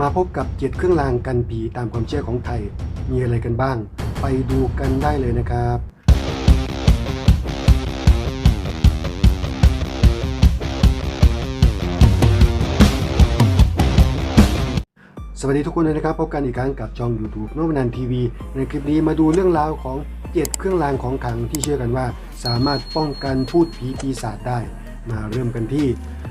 มาพบกับเจ็ดเครื่องรางกันผีตามความเชื่อของไทย มีอะไรกันบ้าง ไปดูกันได้เลยนะครับสวัสดีทุกคนเลยนะครับพบกันอีกครั้งกับช่อง YouTube โนบนันทีวีในคลิปนี้มาดูเรื่องราวของเจ็ดเครื่องรางของขลังที่เชื่อกันว่า สามารถป้องกันพูดผีปีศาจได้ มาเริ่มกันที่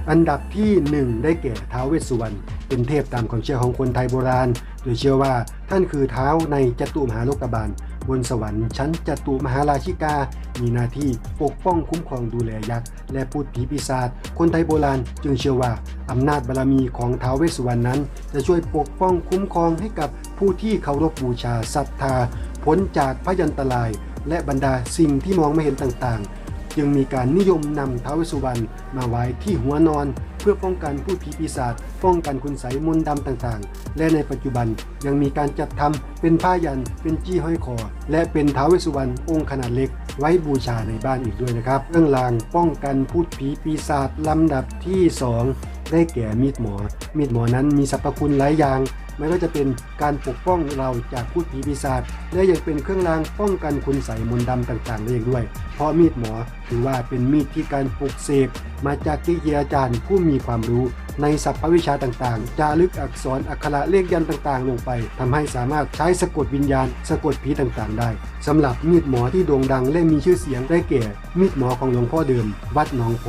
อันดับที่ 1 ได้แก่ท้าวเวสสุวรรณเป็นเทพตามความเชื่อของคนไทยโบราณ โดยเชื่อว่าท่านคือเท้าในจตุมหาโลกบาล บนสวรรค์ชั้นจตุมหาราชิกา มีหน้าที่ปกป้องคุ้มครองดูแลยักษ์ และพูดผีปีศาจคนไทยโบราณจึงเชื่อว่าอำนาจบารมีของท้าวเวสสุวรรณนั้น จะช่วยปกป้องคุ้มครองให้กับผู้ที่เคารพบูชาศรัทธาพ้นจากพยันตราย และบรรดาสิ่งที่มองไม่เห็นต่างๆ จึงมีการนิยมนำท้าวเวสสุวรรณมาไว้ที่หัวนอน เพื่อป้องกันผู้ผีปีศาจป้องกันคุณไสยมนต์ดำต่างๆ และในปัจจุบันยังมีการจัดทำเป็นผ้ายัน เป็นจี้ห้อยคอ และเป็นท้าวเวสสุวรรณองค์ขนาดเล็ก ไว้บูชาในบ้านอีกด้วยนะครับเรื่องรางป้องกันพูดผีปีศาจลำดับที่ 2 ได้แก่มีดหมอ มีดหมอนั้นมีสรรพคุณหลายอย่าง ไม่ว่าจะเป็นการปกป้องเราจากพูดผีปีศาจและยังเป็นเครื่องรางป้องกันคุณใส่มนต์ดำต่างๆได้อีกด้วย เพราะมีดหมอถือว่าเป็นมีดที่การปลุกเสกมาจากกิจอาจารย์ผู้มีความรู้ ในศัพท์วิชาต่างๆ จารึกอักษรอักขระเลขยันต์ต่างๆ ลงไปทำให้สามารถใช้สะกดวิญญาณ สะกดผีต่างๆ ได้สำหรับมีดหมอที่โด่งดังและมีชื่อเสียงได้แก่ มีดหมอของหลวงพ่อเดิม วัดหนองโพ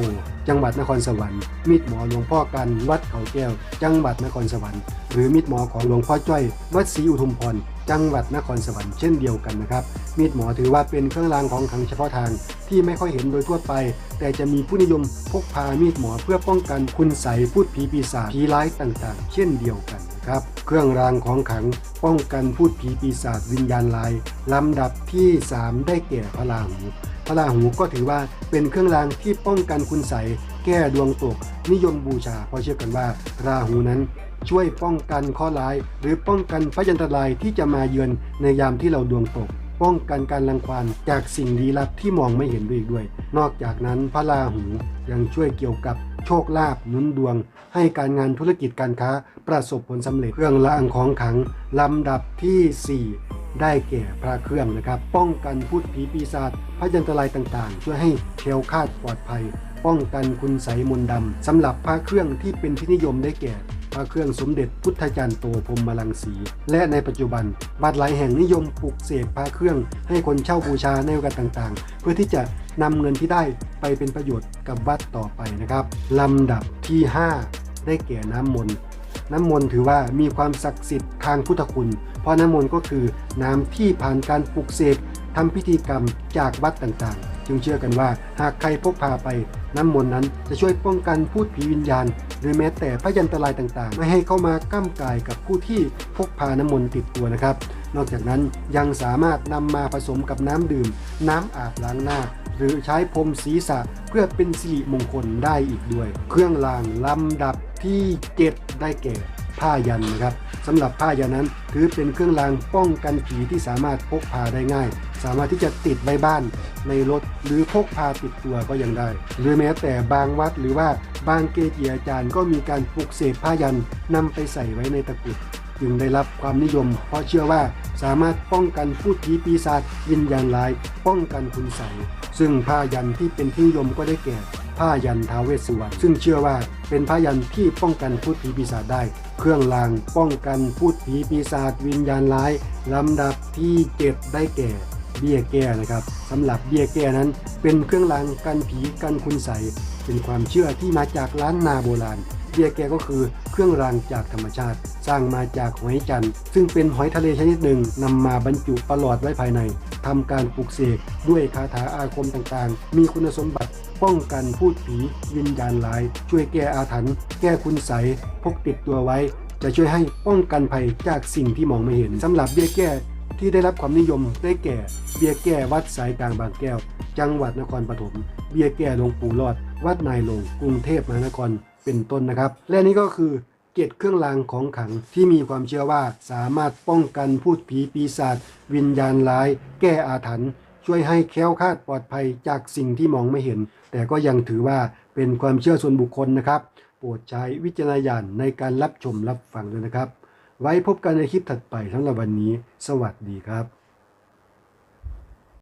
จังหวัดนครสวรรค์ มีดหมอหลวงพ่อกันวัดเขาแก้ว จังหวัดนครสวรรค์ หรือมีดหมอของหลวงพ่อจ้อย วัดศรีอุทุมพร จังหวัดนครสวรรค์เช่นเดียวกันนะครับ มีดหมอถือว่าเป็นเครื่องรางของขลังเฉพาะทางที่ไม่ค่อยเห็นโดยทั่วไป แต่จะมีผู้นิยมพกพามีดหมอเพื่อป้องกันคุณใสพูดผีปีศาจผีร้ายต่างๆ เช่นเดียวกันนะครับเครื่องรางของขลังป้องกันพูดผีปีศาจวิญญาณลายลำดับที่ 3 ได้แก่พระราหูพระราหูก็ถือว่าเป็นเครื่องรางที่ป้องกันคุณใสแก้ดวงตก นิยมบูชาเพราะเชื่อกันว่า ราหูนั้น ช่วยป้องกันข้อร้าย หรือป้องกันพยันตรายที่จะมาเยือนในยามที่เราดวงตก ป้องกันการรังควานจากสิ่งลี้ลับที่มองไม่เห็นด้วยอีกด้วย นอกจากนั้นพระราหูยังช่วยเกี่ยวกับโชคลาภหนุนดวง ให้การงานธุรกิจการค้า ประสบผลสำเร็จเครื่องรางของขังลำดับที่ 4ได้แก่พระเครื่องนะครับ ป้องกันพูดผีปีศาจพยันตรายต่างๆช่วยให้แคล้วคาดปลอดภัย ป้องกันคุณใสมนต์ดำสำหรับพระเครื่องที่เป็นที่นิยมได้แก่ ระเครื่องสมเด็จพุทธจารย์โตพรหมลังสี และในปัจจุบันวัดหลายแห่งนิยมปลูกเสกพระเครื่องให้คนเช่าบูชาในโอกาสต่างๆ เพื่อที่จะนำเงินที่ได้ไปเป็นประโยชน์กับวัดต่อไปนะครับลำดับที่ 5 ได้แก่น้ำมนต์น้ำมนต์ถือว่ามีความศักดิ์สิทธิ์ทางพุทธคุณ เพราะน้ำมนต์ก็คือน้ำที่ผ่านการปลุกเสกทำพิธีกรรมจากวัดต่างๆ จึงเชื่อกันว่าหากใครพกพาไป น้ำมนต์นั้นจะช่วยป้องกันพูดผีวิญญาณ หรือแม้แต่พยันตรายต่างๆ ไม่ให้เข้ามาก้ำกายกับผู้ที่พกพาน้ำมนต์ติดตัวนะครับ นอกจากนั้นยังสามารถนำมาผสมกับน้ำดื่ม น้ำอาบล้างหน้า หรือใช้พรมศีรษะเพื่อเป็นสิริมงคลได้อีกด้วย เครื่องรางลำดับที่ 7 ได้แก่ผ้ายันนะครับสำหรับผ้ายันนั้นถือเป็นเครื่องรางป้องกันผีที่สามารถพกพาได้ง่าย สามารถที่จะติดไว้บ้านในรถหรือพกพาติดตัวก็ยังได้ หรือแม้แต่บางวัดหรือว่าบางเกจิอาจารย์ก็มีการปลุกเสกผ้ายันนำไปใส่ไว้ในตะกรุดจึงได้รับความนิยม เพราะเชื่อว่าสามารถป้องกันพูดผีปีศาจวิญญาณร้าย ป้องกันคุณใสยซึ่งผ้ายันที่เป็นที่นิยมก็ได้แก่ผ้ายันท้าเวสสุวรรณซึ่งเชื่อว่าเป็นผ้ายันที่ป้องกันพูดผีปีศาจได้ เครื่องรางป้องกันพูดผีปีศาจวิญญาณร้ายลำดับที่ 7 ได้แก่ เบี้ยแก้นะครับสำหรับเบี้ยแก้นั้น เป็นเครื่องรางกันผีกันคุณใสเป็นความเชื่อที่มาจากล้านนาโบราณ เบี้ยแก้ก็คือเครื่องรางจากธรรมชาติ สร้างมาจากหอยจันทร์ซึ่งเป็นหอยทะเลชนิดหนึ่งนำมาบรรจุประหลอดไว้ภายในทำการปลุกเสกด้วยคาถาอาคมต่างๆ มีคุณสมบัติป้องกันพูดผีวิญญาณร้าย ช่วยแก้อาถรรพ์แก้คุณใสพกติดตัวไว้ จะช่วยให้ป้องกันภัยจากสิ่งที่มองไม่เห็นสำหรับเบี้ยแก้ ที่ได้รับความนิยมได้แก่ เบี้ยแก้วัดสายกลางบางแก้ว จังหวัดนครปฐม เบี้ยแก้หลวงปู่รอด วัดนายหลงกรุงเทพมหานครเป็นต้นนะครับ และนี่ก็คือเกตเครื่องรางของขลังที่มีความเชื่อว่าสามารถป้องกันพูดผีปีศาจวิญญาณร้าย แก้อาถรรพ์ช่วยให้แคล้วคลาดปลอดภัยจากสิ่งที่มองไม่เห็น แต่ก็ยังถือว่าเป็นความเชื่อส่วนบุคคลนะครับ โปรดใช้วิจารณญาณในการรับชมรับฟังด้วยนะครับ ไว้พบกันในคลิปถัดไปสำหรับวันนี้ สวัสดีครับ